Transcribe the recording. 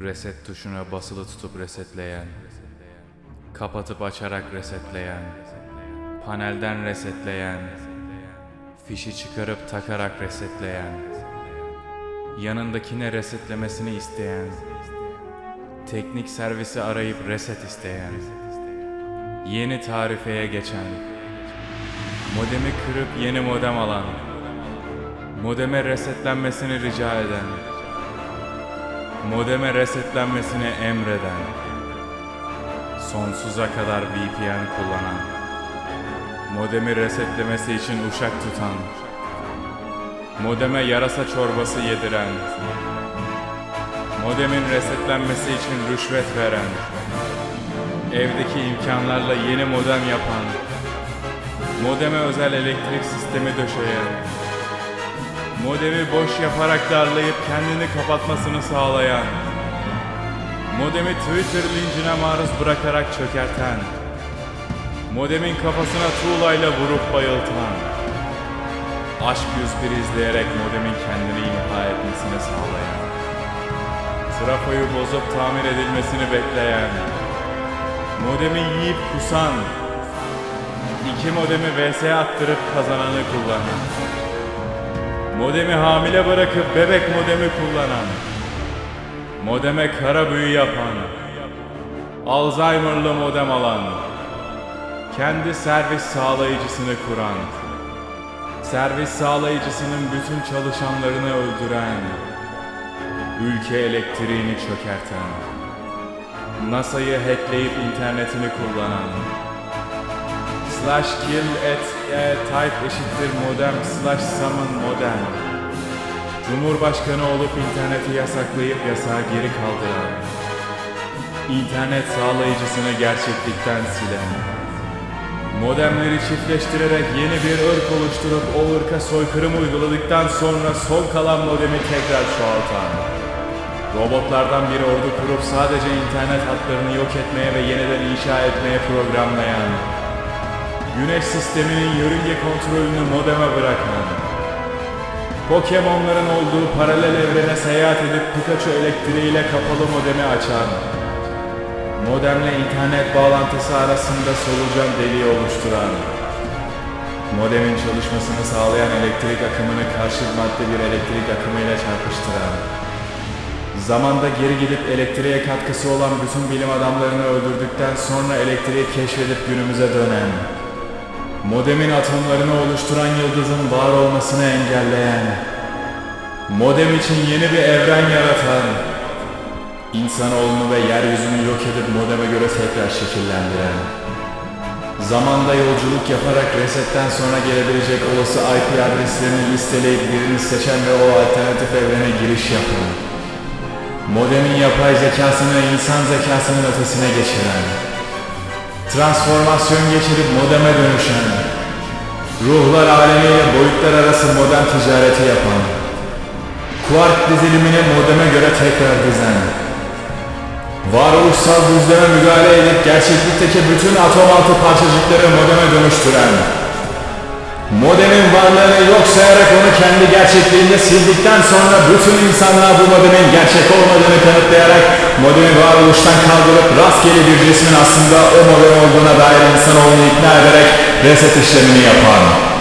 Reset tuşuna basılı tutup resetleyen. Kapatıp açarak resetleyen. Panelden resetleyen. Fişi çıkarıp takarak resetleyen. Yanındakine resetlemesini isteyen. Teknik servisi arayıp reset isteyen. Yeni tarifeye geçen. Modemi kırıp yeni modem alan. Modeme resetlenmesini rica eden. Modeme resetlenmesini emreden. Sonsuza kadar VPN kullanan. Modemi resetlemesi için uşak tutan. Modeme yarasa çorbası yediren. Modemin resetlenmesi için rüşvet veren. Evdeki imkanlarla yeni modem yapan. Modeme özel elektrik sistemi döşeyen. Modemi boş yaparak darlayıp kendini kapatmasını sağlayan. Modemi Twitter lincine maruz bırakarak çökerten. Modemin kafasına tuğlayla vurup bayıltan. Aşk 101 izleyerek modemin kendini imha etmesini sağlayan. Trafoyu bozup tamir edilmesini bekleyen. Modemi yiyip kusan. İki modemi VS attırıp kazananı kullanan. Modemi hamile bırakıp bebek modemi kullanan. Modeme kara büyü yapan. Alzheimer'lı modem alan. Kendi servis sağlayıcısını kuran. Servis sağlayıcısının bütün çalışanlarını öldüren. Ülke elektriğini çökerten. NASA'yı hackleyip internetini kullanan. Slash kill at e, type eşittir modem slash summon modem. Cumhurbaşkanı olup interneti yasaklayıp yasağı geri kaldıran. İnternet sağlayıcısını gerçeklikten silen. Modemleri çiftleştirerek yeni bir ırk oluşturup o ırka soykırım uyguladıktan sonra son kalan modemi tekrar çoğaltan. Robotlardan bir ordu kurup sadece internet hatlarını yok etmeye ve yeniden inşa etmeye programlayan. Güneş sisteminin yörünge kontrolünü modeme bırakan. Pokemonların olduğu paralel evrene seyahat edip Pikachu elektriğiyle kapalı modemi açan. Modemle internet bağlantısı arasında solucan deliği oluşturan. Modemin çalışmasını sağlayan elektrik akımını karşıt madde bir elektrik akımıyla çarpıştıran. Zamanda geri gidip elektriğe katkısı olan bütün bilim adamlarını öldürdükten sonra elektriği keşfedip günümüze dönen. Modemin atomlarını oluşturan yıldızın var olmasını engelleyen. Modem için yeni bir evren yaratan. İnsanoğlunu ve yeryüzünü yok edip modeme göre tekrar şekillendiren. Zamanda yolculuk yaparak resetten sonra gelebilecek olası IP adreslerini listeleyip birini seçen ve o alternatif evrene giriş yapan. Modemin yapay zekasını insan zekasının ötesine geçiren. Transformasyon geçirip modeme dönüşen. Ruhlar alemiyle boyutlar arası modem ticareti yapan. Kuark dizilimini modeme göre tekrar dizen. Varoluşsal düzleme müdahale edip gerçeklikteki bütün atom altı parçacıkları modeme dönüştüren. Modemin varlığını sayarak onu kendi gerçekliğinde sildikten sonra bütün insanlığa bu modemin gerçek olmadığını kanıtlayarak modemi varoluştan kaldırıp rastgele bir cismin aslında o modem olduğuna dair insanoğlunu ikna ederek reset işlemini yapan.